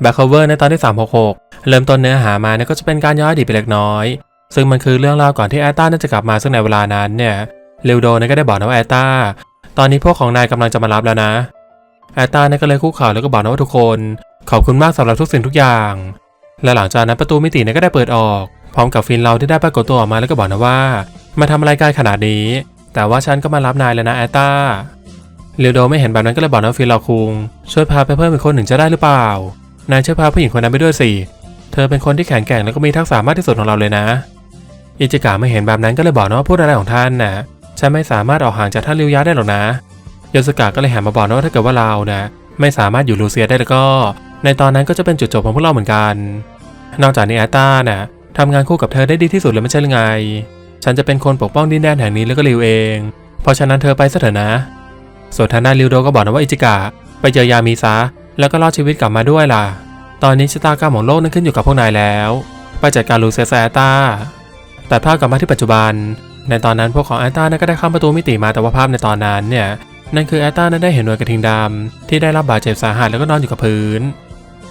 แบ็คโคเวอร์ในตอนที่ 366 เริ่มต้นเนื้อหามาเนี่ยก็จะเป็นการย้อนอดีตไปเล็กน้อย ซึ่งมันคือเรื่องราวก่อนที่แอตตาน่าจะกลับมาซึ่งในเวลานั้นเนี่ยลิวโดเนี่ยก็ได้บอกนะว่าแอตตาตอนนี้พวกของนายกำลังจะมารับแล้วนะแอตตาเนี่ยก็เลยคุกเข่าแล้วก็บอกนะว่าทุกคน ขอบคุณมากสำหรับทุกสิ่งทุกอย่าง และหลังจากนั้นประตูมิติเนี่ยก็ได้เปิดออก พร้อมกับฟินเราที่ได้ปรากฏตัวออกมาแล้วก็บอกนะว่า มาทำอะไรกันขนาดนี้ แต่ว่าฉันก็มารับนายแล้วนะแอตตาเรียวโดไม่เห็นแบบนั้นก็เลยบอกนะว่าฟินเราคุงช่วยพาไปเพิ่มอีกคนหนึ่งจะได้หรือเปล่า นายช่วยพาผู้หญิงคนนั้นไปด้วยสิ เธอเป็นคนที่แข็งแกร่งแล้วก็มีทักษะมากที่สุดของเราเลยนะ อิจิกะไม่เห็นแบบนั้นก็เลยบอกนะว่าพูดอะไรของท่านน่ะ ฉันไม่สามารถออกห่างจากท่านริวยะได้หรอกนะ โยสกะก็เลยหันมาบอกนะว่าถ้าเกิดว่าเรานะไม่สามารถอยู่ลูเซียได้แล้วก็ ในตอนนั้นก็จะเป็นจุดจบของพวกเราเหมือนกัน นอกจากนี้แอตตาน่ะทำงานคู่กับเธอได้ดีที่สุดเลยไม่ใช่หรือไง ฉันจะเป็นคนปกป้องดินแดนแห่งนี้แล้วก็ริวเอง เพราะฉะนั้นเธอไปซะเถอะนะส่วนทางด้านริวโดก็บอกนะว่าอิจิกะไปเจอยามีซะ แล้วก็รอดชีวิตกลับมาด้วยล่ะ ตอนนี้ชะตากรรมของโลกนั้นขึ้นอยู่กับพวกนายแล้ว ไปจัดการลูเซียสแอตาแต่ภาพกลับมาที่ปัจจุบัน ในตอนนั้นพวกของแอตตานั้นก็ได้ข้ามประตูมิติมาแต่ว่าภาพในตอนนั้นเนี่ยนั่นคือแอตตานั้นได้เห็นหน่วยกระทิงดำที่ได้รับบาดเจ็บสาหัสแล้วก็นอนอยู่กับพื้น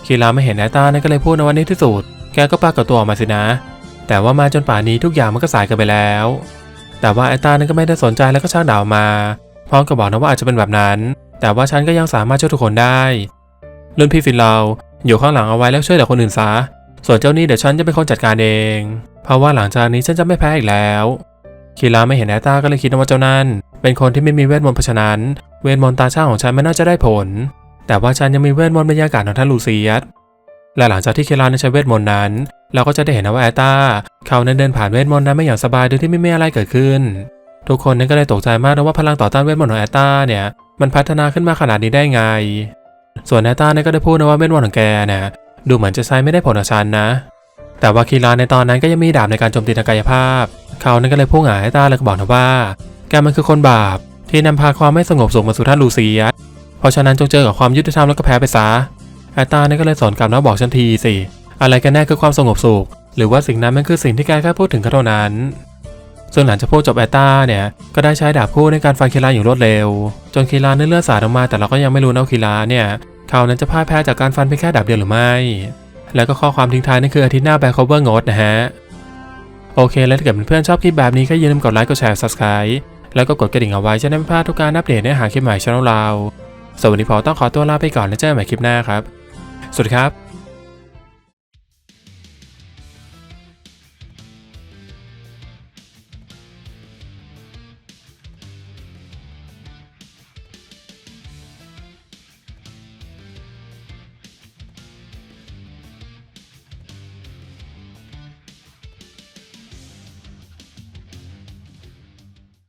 คีราไม่เห็นแอตตานั่นก็เลยพูดในวันนี้ที่สุด แกก็ปรากฏตัวออกมาสินะ แต่ว่ามาจนป่านนี้ทุกอย่างมันก็สายกันไปแล้ว แต่ว่าแอตตานั้นก็ไม่ได้สนใจแล้วก็ช่างด่าออกมาพร้อมกับบอกนะว่าอาจจะเป็นแบบนั้น แต่ว่าฉันก็ยังสามารถช่วยทุกคนได้ รุ่นพี่ฟินเราอยู่ข้างหลังเอาไว้แล้วช่วยเหลือคนอื่นซะส่วนเจ้านี่เดี๋ยวฉันจะเป็นคนจัดการเอง เพราะว่าหลังจากนี้ฉันจะไม่แพ้อีกแล้วคีราไม่เห็นแอตตาก็เลยคิดว่าเจ้านั่นเป็นคนที่ไม่มีเวทมนต์เพราะฉะนั้น เวทมนต์ตาช่างของฉันไม่น่าจะได้ผล แต่ว่าฉันยังมีเวทมนต์บรรยากาศของท่านลูเซียสและหลังจากที่เคลาใช้เวทมนต์นั้น เราก็จะได้เห็นนะว่าแอตตาเขานั้นเดินผ่านเวทมนต์นั้นไม่อย่างสบายโดยที่ไม่มีอะไรเกิดขึ้น ทุกคนนั้นก็เลยตกใจมากนะว่าพลังต่อต้านเวทมนต์ของแอตตาเนี่ยมันพัฒนาขึ้นมาขนาดนี้ได้ไง ส่วนแอตตาเนี่ยก็ได้พูดนะว่าเวทมนต์ของแกเนี่ยดูเหมือนจะใช้ไม่ได้ผลกับฉันนะ แต่ว่าคีรานในตอนนั้นก็ยังมีดาบในการโจมตีทางกายภาพ เขานั้นก็เลยพุ่งหาแอตตาแล้วก็บอกนะว่า แกมันคือคนบาปที่นำพาความไม่สงบสุขมาสู่ท่านลูเซียสเพราะฉะนั้นจงเจอกับความยุติธรรมแล้วก็แพ้ไปซะแอตตาเนี่ยก็เลยสอนกลับนะบอกฉันทีสิ อะไรกันแน่คือความสงบสุข หรือว่าสิ่งนั้นมันคือสิ่งที่แกแค่พูดถึงก็เท่านั้น ส่วนหลังจากพูดจบแอตตาเนี่ย ก็ได้ใช้ดาบคู่ในการฟันคีราอย่างรวดเร็ว จนคีราเนื้อเลือดสาดออกมา แต่เราก็ยังไม่รู้นะคีราเนี่ยเขานั้นจะพ่ายแพ้จากการฟันเพียงแค่ดาบเดียวหรือไม่ แล้วก็ข้อความทิ้งท้ายนั่นคืออาทิตย์หน้าแบ็คโคเวอร์งดนะฮะ โอเค แล้วถ้าเกิดเพื่อนชอบคลิปแบบนี้ก็อย่าลืมกดไลค์กดแชร์ subscribe แล้วก็กดกระดิ่งเอาไว้จะได้ไม่พลาดทุกการอัปเดตเนื้อหาคลิปใหม่ช่องเราสวัสดีพอต้องขอตัวลาไปก่อนแล้วเจอกันใหม่คลิปหน้าครับ สวัสดีครับ